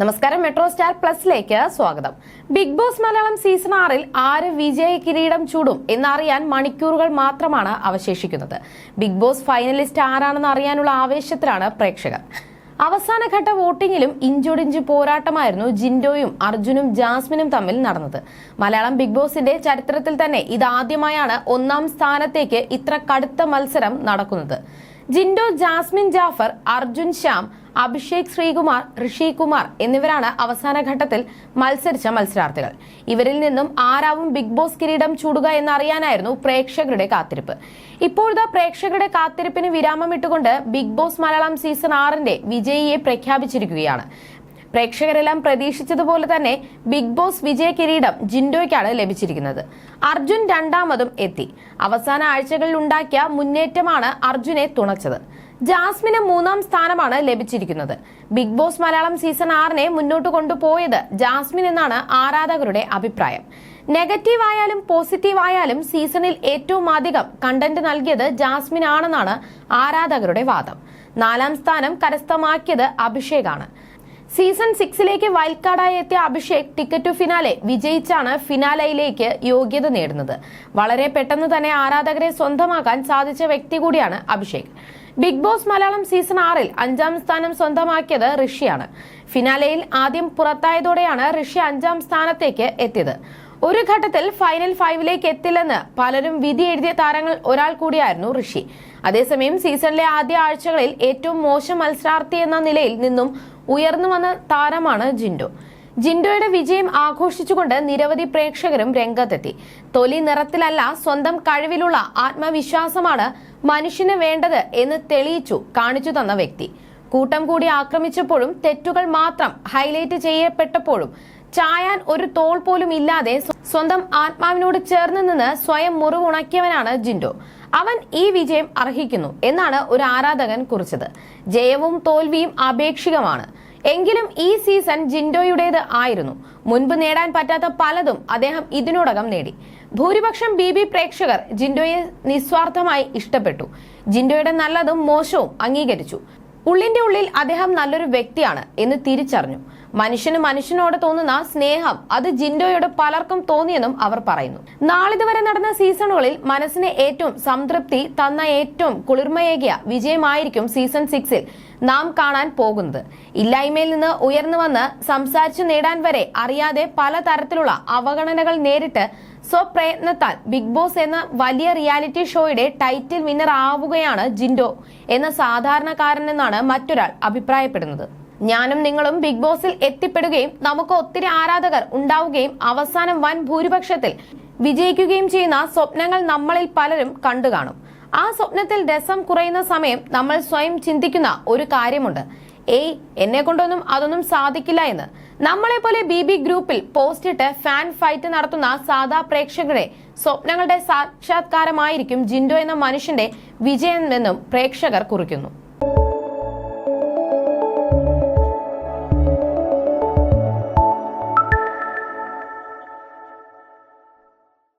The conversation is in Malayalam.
നമസ്കാരം മെട്രോ സ്റ്റാർ പ്ലസിലേക്ക് സ്വാഗതം. ബിഗ് ബോസ് മലയാളം സീസൺ ആറിൽ ആര് വിജയ കിരീടം ചൂടും എന്നറിയാൻ മണിക്കൂറുകൾ മാത്രമാണ് അവശേഷിക്കുന്നത്. ബിഗ് ബോസ് ഫൈനലിസ്റ്റ് ആരാണെന്ന് അറിയാനുള്ള ആവേശത്തിലാണ് പ്രേക്ഷകർ. അവസാനഘട്ട വോട്ടിങ്ങിലും ഇഞ്ചോടിഞ്ച് പോരാട്ടമായിരുന്നു ജിൻഡോയും അർജുനും ജാസ്മിനും തമ്മിൽ നടന്നത്. മലയാളം ബിഗ് ബോസിന്റെ ചരിത്രത്തിൽ തന്നെ ഇതാദ്യമായാണ് ഒന്നാം സ്ഥാനത്തേക്ക് ഇത്ര കടുത്ത മത്സരം നടക്കുന്നത്. ജിൻഡോ ജാസ്മിൻ ജാഫർ അർജുൻ ശ്യാം അഭിഷേക് ശ്രീകുമാർ ഋഷി കുമാർ എന്നിവരാണ് അവസാന ഘട്ടത്തിൽ മത്സരിച്ച മത്സരാർത്ഥികൾ. ഇവരിൽ നിന്നും ആരാവും ബിഗ് ബോസ് കിരീടം ചൂടുക എന്നറിയാനായിരുന്നു പ്രേക്ഷകരുടെ കാത്തിരിപ്പ്. ഇപ്പോഴത്തെ പ്രേക്ഷകരുടെ കാത്തിരിപ്പിന് വിരാമം ഇട്ടുകൊണ്ട് ബിഗ് ബോസ് മലയാളം സീസൺ ആറിന്റെ വിജയിയെ പ്രഖ്യാപിച്ചിരിക്കുകയാണ്. പ്രേക്ഷകരെല്ലാം പ്രതീക്ഷിച്ചതുപോലെ തന്നെ ബിഗ് ബോസ് വിജയ കിരീടം ജിൻഡോയ്ക്കാണ് ലഭിച്ചിരിക്കുന്നത്. അർജുൻ രണ്ടാമതും എത്തി. അവസാന ആഴ്ചകളിൽ ഉണ്ടാക്കിയ മുന്നേറ്റമാണ് അർജുനെ തുണച്ചത്. ജാസ്മിന് മൂന്നാം സ്ഥാനമാണ് ലഭിച്ചിരിക്കുന്നത്. ബിഗ് ബോസ് മലയാളം സീസൺ ആറിനെ മുന്നോട്ട് കൊണ്ടുപോയത് ജാസ്മിൻ എന്നാണ് ആരാധകരുടെ അഭിപ്രായം. നെഗറ്റീവ് ആയാലും പോസിറ്റീവ് ആയാലും സീസണിൽ ഏറ്റവും അധികം കണ്ടന്റ് നൽകിയത് ജാസ്മിൻ ആണെന്നാണ് ആരാധകരുടെ വാദം. നാലാം സ്ഥാനം കരസ്ഥമാക്കിയത് അഭിഷേകാണ്. സീസൺ സിക്സിലേക്ക് വൈൽഡ് കാർഡായി എത്തിയ അഭിഷേക് ടിക്കറ്റ് ടു ഫിനാലെ വിജയിച്ചാണ് ഫിനാലയിലേക്ക് യോഗ്യത നേടുന്നത്. വളരെ പെട്ടെന്ന് തന്നെ ആരാധകരെ സ്വന്തമാക്കാൻ സാധിച്ച വ്യക്തി കൂടിയാണ് Abhishek. Bigg boss Malayalam season ആറിൽ അഞ്ചാം സ്ഥാനം സ്വന്തമാക്കിയത് ഋഷിയാണ്. ഫിനാലയിൽ ആദ്യം പുറത്തായതോടെയാണ് ഋഷി അഞ്ചാം സ്ഥാനത്തേക്ക് എത്തിയത്. ഒരു ഘട്ടത്തിൽ ഫൈനൽ ഫൈവിലേക്ക് എത്തില്ലെന്ന് പലരും വിധി എഴുതിയ താരങ്ങൾ ഒരാൾ കൂടിയായിരുന്നു ഋഷി. അതേസമയം സീസണിലെ ആദ്യ ആഴ്ചകളിൽ ഏറ്റവും മോശം മത്സരാർത്ഥി എന്ന നിലയിൽ നിന്നും ഉയർന്നു വന്ന താരമാണ് ജിൻഡോ. ജിൻഡോയുടെ വിജയം ആഘോഷിച്ചുകൊണ്ട് നിരവധി പ്രേക്ഷകരും രംഗത്തെത്തി. തൊലി നിറത്തിലല്ല സ്വന്തം കഴിവിലുള്ള ആത്മവിശ്വാസമാണ് മനുഷ്യന് വേണ്ടത് എന്ന് തെളിയിച്ചു കാണിച്ചു തന്ന വ്യക്തി. കൂട്ടം കൂടി ആക്രമിച്ചപ്പോഴും തെറ്റുകൾ മാത്രം ഹൈലൈറ്റ് ചെയ്യപ്പെട്ടപ്പോഴും ചായാൻ ഒരു തോൾ പോലും ഇല്ലാതെ സ്വന്തം ആത്മാവിനോട് ചേർന്ന് നിന്ന് സ്വയം മുറിവുണക്കിയവനാണ് ജിൻഡോ. അവൻ ഈ വിജയം അർഹിക്കുന്നു എന്നാണ് ഒരു ആരാധകൻ കുറിച്ചത്. ജയവും തോൽവിയും ആപേക്ഷികമാണ്. എങ്കിലും ഈ സീസൺ ജിൻഡോയുടേത് ആയിരുന്നു. മുൻപ് നേടാൻ പറ്റാത്ത പലതും അദ്ദേഹം ഇതിനോടകം നേടി. ഭൂരിപക്ഷം ബി ബി പ്രേക്ഷകർ ജിൻഡോയെ നിസ്വാർത്ഥമായി ഇഷ്ടപ്പെട്ടു. ജിൻഡോയുടെ നല്ലതും മോശവും അംഗീകരിച്ചു. ഉള്ളിന്റെ ഉള്ളിൽ അദ്ദേഹം നല്ലൊരു വ്യക്തിയാണ് എന്ന് തിരിച്ചറിഞ്ഞു. മനുഷ്യന് മനുഷ്യനോട് തോന്നുന്ന സ്നേഹം അത് ജിൻഡോയോട് പലർക്കും തോന്നിയെന്നും അവർ പറയുന്നു. നാളിതുവരെ നടന്ന സീസണുകളിൽ മനസ്സിന് ഏറ്റവും സംതൃപ്തി തന്ന ഏറ്റവും കുളിർമയേകിയ വിജയമായിരിക്കും സീസൺ സിക്സിൽ നാം കാണാൻ പോകുന്നത്. ഇല്ലായ്മയിൽ നിന്ന് ഉയർന്നു വന്ന് സംസാരിച്ചു നേടാൻ വരെ അറിയാതെ പലതരത്തിലുള്ള അവഗണനകൾ നേരിട്ട് സ്വപ്രയത്നത്താൽ ബിഗ് ബോസ് എന്ന വലിയ റിയാലിറ്റി ഷോയുടെ ടൈറ്റിൽ വിന്നർ ആവുകയാണ് ജിൻഡോ എന്ന സാധാരണക്കാരനെന്നാണ് മറ്റൊരാൾ അഭിപ്രായപ്പെടുന്നത്. ഞാനും നിങ്ങളും ബിഗ് ബോസിൽ എത്തിപ്പെടുകയും നമുക്ക് ഒത്തിരി ആരാധകർ ഉണ്ടാവുകയും അവസാനം വൻ ഭൂരിപക്ഷത്തിൽ വിജയിക്കുകയും ചെയ്യുന്ന സ്വപ്നങ്ങൾ നമ്മളിൽ പലരും കണ്ടു കാണും ആ സ്വപ്നത്തിൽ രസം കുറയുന്ന സമയം നമ്മൾ സ്വയം ചിന്തിക്കുന്ന ഒരു കാര്യമുണ്ട്. ഏയ് എന്നെ കൊണ്ടൊന്നും അതൊന്നും സാധിക്കില്ല എന്ന്. നമ്മളെ പോലെ ബി ബി ഗ്രൂപ്പിൽ പോസ്റ്റ് ഇട്ട് ഫാൻ ഫൈറ്റ് നടത്തുന്ന സാധാ പ്രേക്ഷകരെ സ്വപ്നങ്ങളുടെ സാക്ഷാത്കാരമായിരിക്കും ജിൻഡോ എന്ന മനുഷ്യന്റെ വിജയമെന്നും പ്രേക്ഷകർ കുറിക്കുന്നു.